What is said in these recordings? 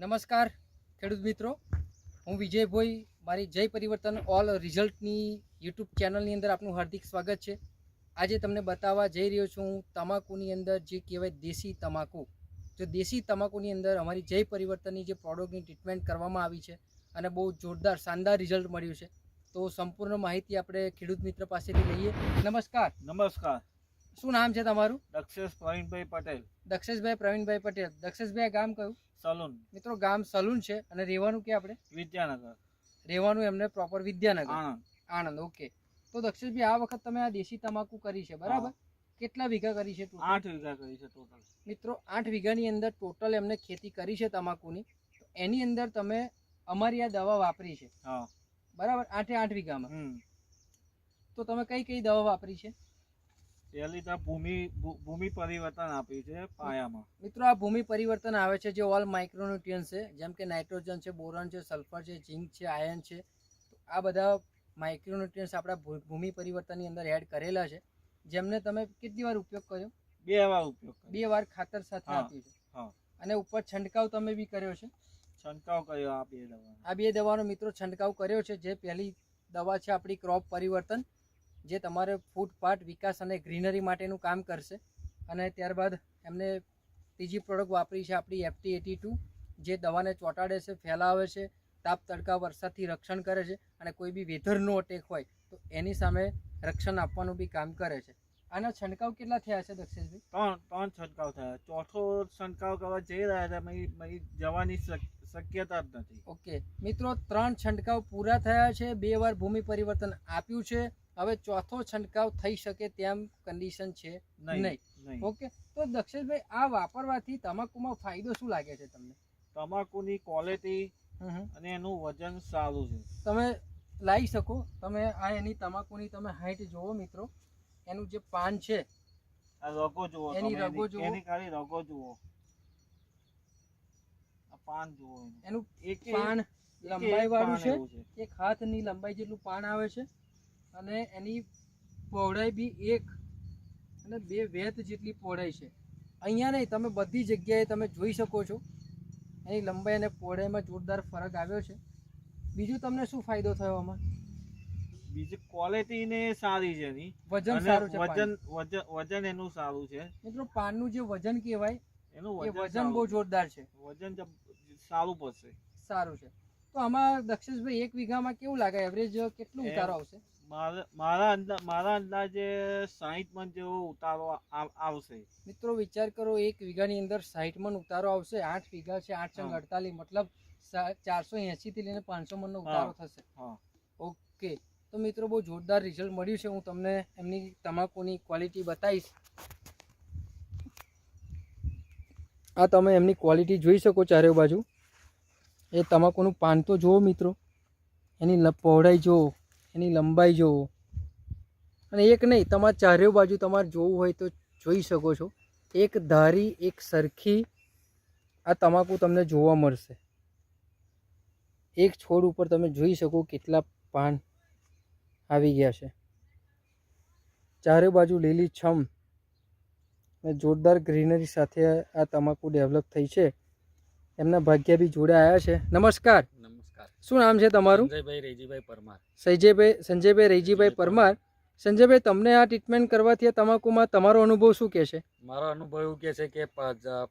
નમસ્કાર ખેડૂત મિત્રો. હું વિજયભાઈ મારી જય પરિવર્તન ઓલ રિઝલ્ટની યુટ્યુબ ચેનલની અંદર આપનું હાર્દિક સ્વાગત છે. આજે તમને બતાવવા જઈ રહ્યો છું હું તમાકુની અંદર જે કહેવાય દેશી તમાકુ. જો દેશી તમાકુની અંદર અમારી જય પરિવર્તનની જે પ્રોડક્ટની ટ્રીટમેન્ટ કરવામાં આવી છે અને બહુ જોરદાર શાનદાર રિઝલ્ટ મળ્યું છે તો સંપૂર્ણ માહિતી આપણે ખેડૂત મિત્ર પાસેથી લઈએ. નમસ્કાર. નમસ્કાર. શું નામ છે તમારું? દક્ષેશ પ્રવીણભાઈ પટેલ. દક્ષેશભાઈ પ્રવીણભાઈ પટેલ. દક્ષેશભાઈ ગામ કયું? સલૂન મિત્રો ગામ સલૂન છે અને રહેવાનું કે આપણે? વિદ્યાનગર. રહેવાનું એમને પ્રોપર વિદ્યાનગર. આણંદ. ઓકે તો દક્ષેશભાઈ આ વખત તમે આ દેશી તમાકુ કરી છે બરાબર? કેટલા વીઘા કરી છે આઠ વીઘા કરી છે ટોટલ મિત્રો આઠ વીઘાની અંદર ટોટલ એમને ખેતી કરી છે તમાકુની. તો એની અંદર તમે અમારી આ દવા વાપરી છે. હા. બરાબર? આઠે આઠ વીઘામાં. તો તમે કઈ કઈ દવા વાપરી છે? પહેલી તો ભૂમિ ભૂમિ પરિવર્તન આપ્યું છે પાયામાં. મિત્રો આ ભૂમિ પરિવર્તન આવે છે જે ઓલ માઇક્રોન્યુટ્રિયન્સ છે. જેમ કે નાઇટ્રોજન છે બોરોન છે સલ્ફર છે ઝીંક છે આયર્ન છે. આ બધા માઇક્રોન્યુટ્રિયન્સ આપણા ભૂમિ પરિવર્તનની અંદર એડ કરેલા છે. જેમને તમે કેટલી વાર ઉપયોગ કર્યો? બે વાર ઉપયોગ બે વાર ખાતર સાથે આપ્યું છે. અને ઉપર છંટકાવ તમે બી કર્યો છે? છંટકાવ કર્યો આ બે દવાનો. આ બે દવાનો મિત્રો છંટકાવ કર્યો છે. જે પહેલી દવા છે આપણી ક્રોપ પરિવર્તન. જે તમારે ફૂટપાટ વિકાસ અને ગ્રીનરી માટેનું કામ કરશે. અને ત્યારબાદ એમને ત્રીજી પ્રોડક્ટ વાપરી છે આપણી એફટી એટી ટુ જે દવાને ચોંટાડે છે, ફેલાવે છે, તાપ તડકા, વરસાદથી રક્ષણ કરે છે અને કોઈ બી વેધરનો અટેક હોય તો એની સામે રક્ષણ આપવાનું બી કામ કરે છે. આના છંટકાવ કેટલા થયા છે દક્ષેશભાઈ? ત્રણ ત્રણ છંટકાવ થયા. ચોથો છંટકાવ કરવા જઈ રહ્યા હતા જવાની શક્યતા જ નથી. ઓકે. મિત્રો ત્રણ છંટકાવ પૂરા થયા છે. બે વાર ભૂમિ પરિવર્તન આપ્યું છે. હવે ચોથો છંટકાવ થઈ શકે તેમ કન્ડિશન છે નહીં ઓકે. તો દક્ષેશભાઈ આ વાપરવાથી તમાકુમાં ફાયદો શું લાગે છે તમને? તમાકુની ક્વોલિટી. અને એનું વજન સારું છે. તમે લાવી શકો. તમે આ એની તમાકુની તમે હાઈટ જુઓ મિત્રો. એનું જે પાન છે આ રગો જુઓ એની રગો જુઓ. એની ખાલી રગો જુઓ. આ પાન જુઓ એનું. એનું એક પાન લંબાઈ વાળું છે. એક હાથની લંબાઈ જેટલું પાન આવે છે. અને એની પહોળાઈ બી એક અને બે વેત જેટલી પહોળાઈ છે. અહીંયા નહીં તમે બધી જગ્યાએ તમે જોઈ શકો છો. એની લંબાઈ અને પહોળાઈમાં જોરદાર ફરક આવ્યો છે. બીજું તમને શું ફાયદો થયો આમાં? બીજી ક્વોલિટી ને સારી છે એની. વજન સારું છે વજન વજન એનું સારું છે. મિત્રો પાનનું જે વજન કહેવાય એનું વજન બહુ જોરદાર છે. વજન સારું પડશે. સારું છે. તો આમાં દક્ષેશભાઈ એક વીઘામાં કેવું લાગે? એવરેજ કેટલું ઉતારો આવશે? મારા મારા મારા અંદાજે સાહીઠ મન જેવો ઉતારો આવશે. મિત્રો વિચાર કરો એક વીઘાની અંદર સાહીઠ મન ઉતારો આવશે. આઠ વીઘા છે આઠ ચંગ અડતાલીસ. મતલબ ચારસો એંસી થી લઈને પાંચસો મન નો ઉતારો થશે. હા. ઓકે. તો મિત્રો, બહુ જોરદાર રિઝલ્ટ મળ્યું છે. હું તમને એમની તમાકુની ક્વોલિટી બતાવીશ. આ તમે એમની ક્વોલિટી જોઈ શકો ચારે બાજુ. એ તમાકુનું પાન તો જુઓ મિત્રો. એની પહોળાઈ જુઓ, એની લંબાઈ જુઓ. અને એક નહીં, તમારે ચારે બાજુ તમારે જોવું હોય તો જોઈ શકો છો. એક ધારી, એક સરખી આ તમાકુ તમને જોવા મળશે. એક છોડ ઉપર તમે જોઈ શકો કેટલા પાન આવી ગયા છે. ચારે બાજુ લીલી છમ અને જોરદાર ગ્રીનરી સાથે આ તમાકુ ડેવલપ થઈ છે. એમના ભાગ્યા બી જોડે આવ્યા છે. નમસ્કાર. નમસ્કાર. શું નામ છે તમારું? સંજયભાઈ રેજીભાઈ પરમાર. સંજયભાઈ સંજયભાઈ રૈજીભાઈ પરમાર. સંજયભાઈ તમને આ ટ્રીટમેન્ટ કરવાથી આ તમાકુમાં તમારો અનુભવ શું કહે છે? મારો અનુભવ એવું કે છે કે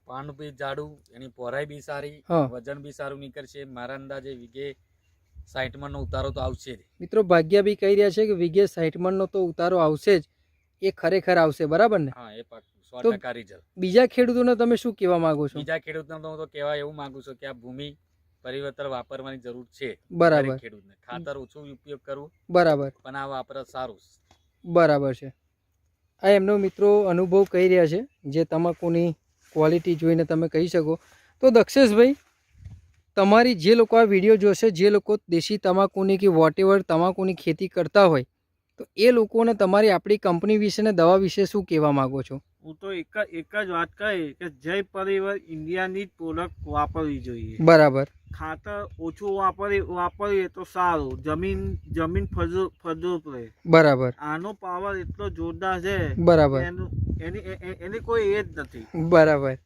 પાન બી જાડું એની પહોળાઈ બી સારી વજન બી સારું નીકળશે મારા અંદાજે વીઘે સાઠ નો ઉતારો તો આવશે જ. મિત્રો ભાગ્યા બી કહી રહ્યા છે કે વિગે સાઠ મણનો તો ઉતારો આવશે જ. એ ખરેખર આવશે બરાબર ને? હા એ પાકું સો ટકા રિઝલ્ટ બીજા ખેડૂતોને તમે શું કહેવા માંગો છો? બીજા ખેડૂતોને તો હું તો કહેવા એવું માંગુ છું કે આ ભૂમિ પરિવર્તન વાપરવાની જરૂર છે બરાબર. ખેડૂતને. ખાતર ઓછું ઉપયોગ કરવું બરાબર. પણ આ વાપર સારું બરાબર છે. આ એમનો મિત્રો અનુભવ કહી રહ્યા છે જે તમાકુની ક્વોલિટી જોઈને તમે કહી શકો. તો દક્ષેશભાઈ તમારી જે લોકો આ વીડિયો જોશે જે લોકો દેશી તમાકુની કે વોટેવર તમાકુની ખેતી કરતા હોય તો એ લોકોને તમારી આપણી કંપની વિશે ને દવા વિશે શું કહેવા માગો છો? હું તો એક જ એક જ વાત કહી કે જય પરિવાર ઇન્ડિયાની જ પ્રોડક્ટ વાપરવી જોઈએ. બરાબર. ખાતર ઓછું વાપરી વાપરીએ તો સારું. જમીન જમીન ફળદ્રુ- ફળદ્રુપ રહે. બરાબર. આનો પાવર એટલો જોરદાર છે બરાબર. એની એની કોઈ એ જ નથી. બરાબર.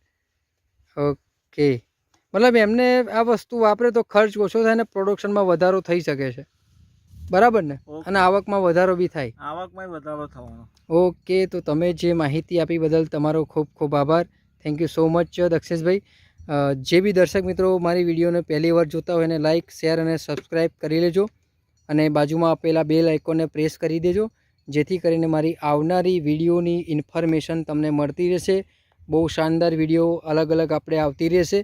ઓકે. મતલબ એમને આ વસ્તુ વાપરે તો ખર્ચ ઓછો થાય ને પ્રોડક્શનમાં વધારો થઈ શકે છે. બરાબર ને? અને આવકમાં વધારો બી થાય. આવકમાં વધારો થવાનો. ઓકે તો તમે જે માહિતી આપી બદલ તમારો ખૂબ ખૂબ આભાર. થેન્ક યુ સો મચ દક્ષેશભાઈ. જે બી દર્શક મિત્રો મારી વિડીયોને પહેલી વાર જોતા હોય એને લાઇક શેર અને સબસ્ક્રાઈબ કરી લેજો. અને બાજુમાં આપેલા બેલ આઇકોનને પ્રેસ કરી દેજો. જેથી કરીને મારી આવનારી વિડીયોની ઇન્ફોર્મેશન તમને મળતી રહેશે. બહુ શાનદાર વીડિયો અલગ અલગ આપણે આવતી રહેશે.